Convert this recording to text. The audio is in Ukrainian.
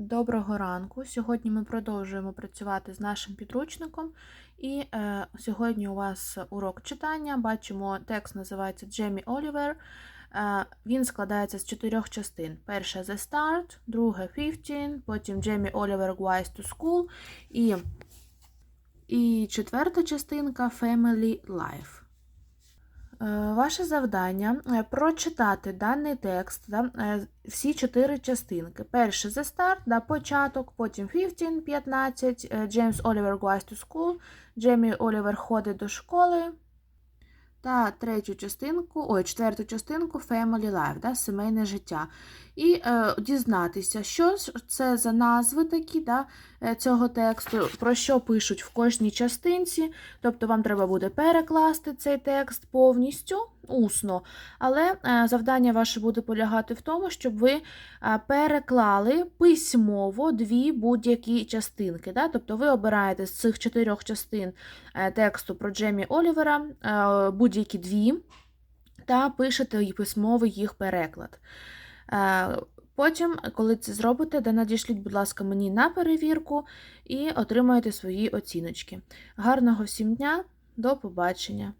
Доброго ранку. Сьогодні ми продовжуємо працювати з нашим підручником. І е, сьогодні у вас урок читання. Бачимо, текст називається Джемі Олівер. Е, він складається з чотирьох частин: перша The Start, друга 15, потім Джемі Олівер Goes to School і, і четверта частинка Family Life. Е, Ваше завдання е, прочитати даний текст, да, е, всі чотири частинки. Перше The Start, да, початок, потім 15, 15, е, Джеймс Олівер Goes to School, Джеймі Олівер ходить до школи. Та третю частинку, ой, четверту частинку Family Life, да, сімейне життя. І е, дізнатися, що це за назви такі да, е, цього тексту, про що пишуть в кожній частинці. Тобто вам треба буде перекласти цей текст повністю усно. Але е, завдання ваше буде полягати в тому, щоб ви е, переклали письмово дві будь-які частинки. Да? Тобто ви обираєте з цих чотирьох частин е, тексту про Джемі Олівера будь-які дві, та пишете письмовий їх переклад. Потім, коли це зробите, да надішліть, будь ласка, мені на перевірку і отримаєте свої оціночки. Гарного всім дня, до побачення!